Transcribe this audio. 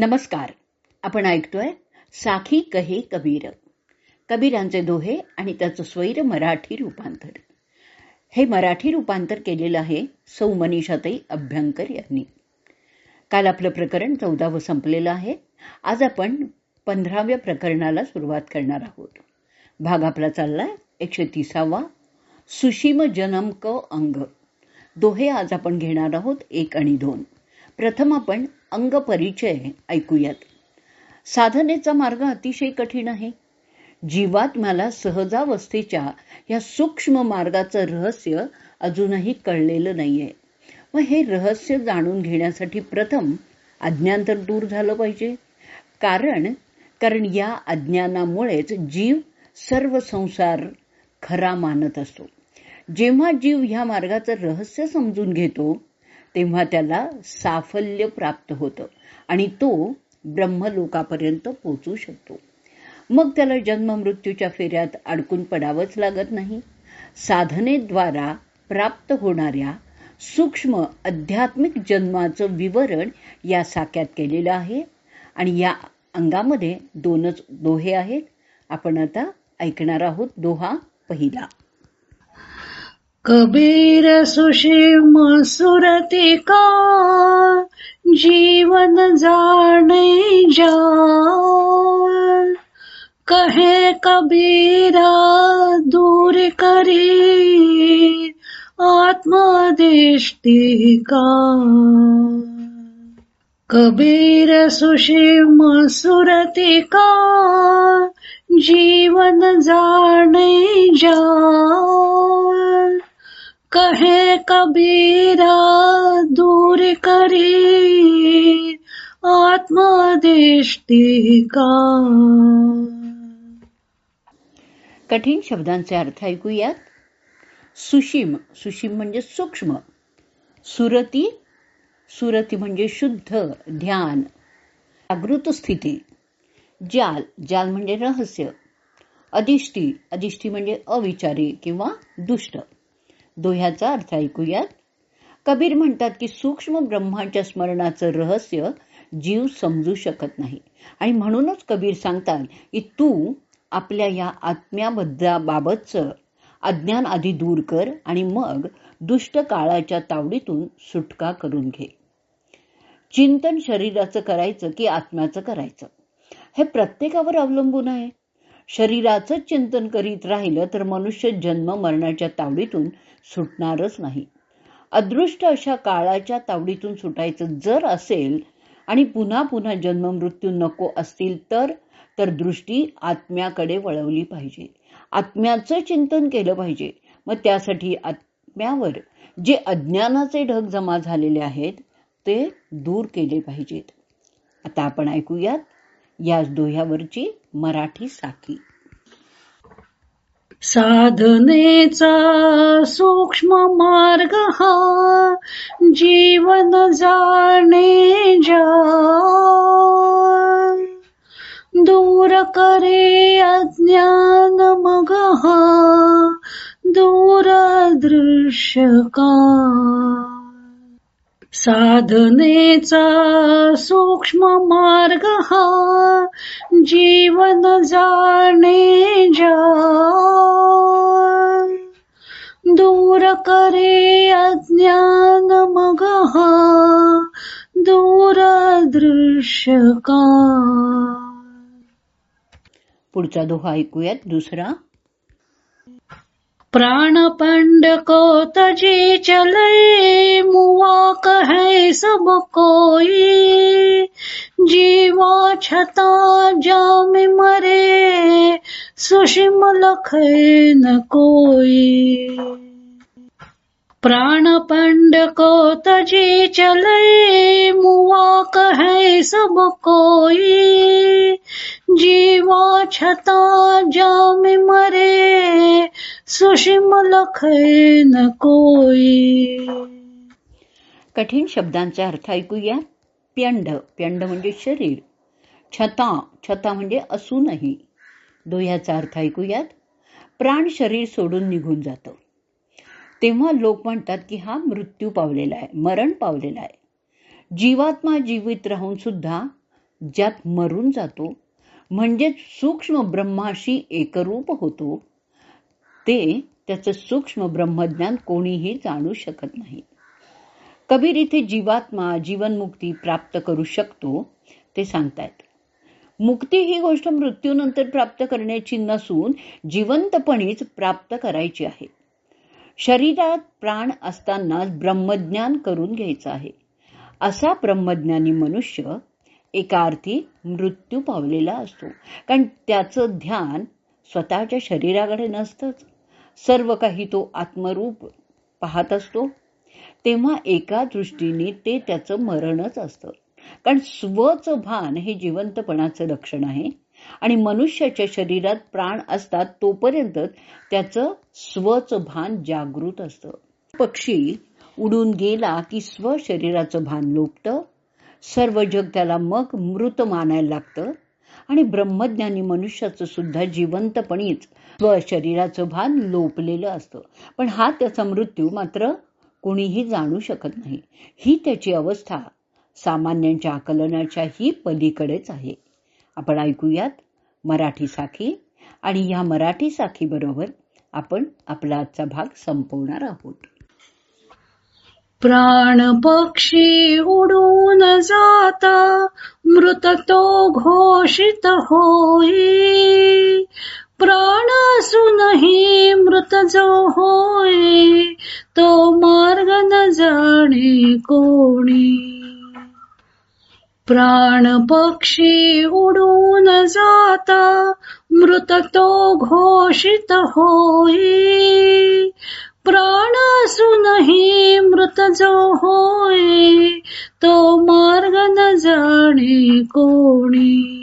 नमस्कार. आपण ऐकतोय साखी कहे कबीर. कबीरांचे दोहे आणि त्याचं स्वैर मराठी रूपांतर. हे मराठी रूपांतर केलेलं आहे सौ मनीषाताई अभ्यंकर यांनी. काल आपलं प्रकरण चौदावं संपलेलं आहे. आज आपण पंधराव्या प्रकरणाला सुरुवात करणार आहोत. भाग आपला चाललाय एकशे तिसावा. सुशीम जनम क अंग. दोहे आज आपण घेणार आहोत एक आणि दोन. प्रथम आपण अंग परिचय ऐकूयात. साधनेचा मार्ग अतिशय कठीण आहे. जीवात्म्याला सहजावस्थेच्या या सूक्ष्म मार्गाचं रहस्य अजूनही कळलेलं नाहीये. मग हे रहस्य जाणून घेण्यासाठी प्रथम अज्ञान तर दूर झालं पाहिजे. कारण कारण या अज्ञानामुळेच जीव सर्व संसार खरा मानत असतो. जेव्हा जीव ह्या मार्गाचं रहस्य समजून घेतो तेव्हा त्याला साफल्य प्राप्त होतं आणि तो ब्रह्मलोकापर्यंत पोचू शकतो. मग त्याला जन्म मृत्यूच्या फेऱ्यात अडकून पडावंच लागत नाही. साधनेद्वारा प्राप्त होणाऱ्या सूक्ष्म आध्यात्मिक जन्माचं विवरण या साक्यात केलेलं आहे आणि या अंगामध्ये दोनच दोहे आहेत. आपण आता ऐकणार आहोत दोहा पहिला. कबीर सुषिम सुरती का? जीवन जाने जा कहे कबीरा दूर करी. आत्मदृष्टि का? कबीर सुषिम सुरती का? जीवन जाने जा कहे कबीरा दूर करी। आत्मदृष्टि का? कठीण शब्दांचे अर्थ ऐकूयात. सुशीम सुशीम म्हणजे सूक्ष्म. सुरती सुरती म्हणजे शुद्ध ध्यान. जागृत स्थिती. जाल जाल म्हणजे रहस्य. अधिष्ठी अधिष्ठी म्हणजे अविचारी किंवा दुष्ट. दोह्याचा अर्थ ऐकूयात. कबीर म्हणतात की सूक्ष्म ब्रह्माच्या स्मरणाचं रहस्य जीव समजू शकत नाही. आणि म्हणूनच कबीर सांगतात की तू आपल्या या आत्म्याबद्दाबाबतचं अज्ञान आधी दूर कर आणि मग दुष्ट काळाच्या तावडीतून सुटका करून घे. चिंतन शरीराचं करायचं की आत्म्याचं करायचं? हे प्रत्येकावर अवलंबून आहे. शरीराचं चिंतन करीत राहिलं तर मनुष्य जन्म मरणाच्या तावडीतून सुटणारच नाही. अदृष्ट अशा काळाच्या तावडीतून सुटायचं जर असेल आणि पुन्हा पुन्हा जन्म मृत्यू नको असतील तर तर दृष्टी आत्म्याकडे वळवली पाहिजे. आत्म्याचं चिंतन केलं पाहिजे. मग त्यासाठी आत्म्यावर जे अज्ञानाचे ढग जमा झालेले आहेत ते दूर केले पाहिजेत. आता आपण ऐकूयात याच दोह्यावरची मराठी साखी साधनेचा सूक्ष्म मार्ग हा जीवन जाणे जा. दूर करे अज्ञान मग हा दूर दृश्य का. साधनेचा सूक्ष्म मार्ग हा जीवन जाणे जा. दूर करे अज्ञान मग हा दूर दृश्य का. पुढचा दोहा ऐकूयात दुसरा. प्राण पंड को तजी चले मुआ कहे सब कोई जीवा छता जाम मरे, सुषिम लख न कोई। प्राण पंड को तजी चले, मुआ कहे सब कोई जीवा छता जाम मरे, सुषिम लख न कोई। कठीण शब्दांचा अर्थ ऐकूया. प्यंड. प्यंड म्हणजे शरीर. छता. छता म्हणजे असूनही. दोह्याचा अर्थ ऐकूयात. प्राण शरीर सोडून निघून जातं. तेव्हा लोक म्हणतात की हा मृत्यू पावलेला आहे. मरण पावलेला आहे. जीवात्मा जीवित राहून सुद्धा ज्यात मरून जातो म्हणजे सूक्ष्म ब्रह्माशी एकरूप होतो ते त्याचं सूक्ष्म ब्रह्मज्ञान कोणीही जाणू शकत नाही. कबीर इथे जीवात्मा जीवनमुक्ती प्राप्त करू शकतो ते सांगतायत. मुक्ती ही गोष्ट मृत्यूनंतर प्राप्त करण्याची नसून जिवंतपणीच प्राप्त करायची आहे. शरीरात प्राण असतानाच ब्रह्मज्ञान करून घ्यायचं आहे. असा ब्रह्मज्ञानी मनुष्य एका अर्थी मृत्यू पावलेला असतो. कारण त्याचं ध्यान स्वतःच्या शरीराकडे नसतंच. सर्व काही तो आत्मरूप पाहत असतो. तेव्हा एका दृष्टीने ते त्याचं मरणच असतं. कारण स्वचं भान हे जिवंतपणाचं लक्षण आहे. आणि मनुष्याच्या शरीरात प्राण असतात तोपर्यंत त्याचं स्वचं भान जागृत असतं. पक्षी उडून गेला की स्व शरीराचं भान लोपतं. सर्व जग त्याला मग मृत मानायला लागतं. आणि ब्रह्मज्ञानी मनुष्याचं सुद्धा जिवंतपणीच स्व शरीराचं भान लोपलेलं असतं. पण हा त्याचा मृत्यू मात्र कोणीही जाणू शकत नाही. ही त्याची अवस्था सामान्यांच्या आकलनाच्याही पलीकडेच आहे. आपण ऐकूयात मराठी साखी आणि या मराठी साखीबरोबर आपण आपला आजचा भाग संपवणार आहोत. प्राण पक्षी उडून जाता मृत तो घोषित होई. प्राण असूनही मृत जो होय तो मार्ग न जाणे कोणी. प्राण पक्षी उडून जाता मृत तो घोषित होई प्राण असूनही मृत जो होय तो मार्ग न जाणे कोणी.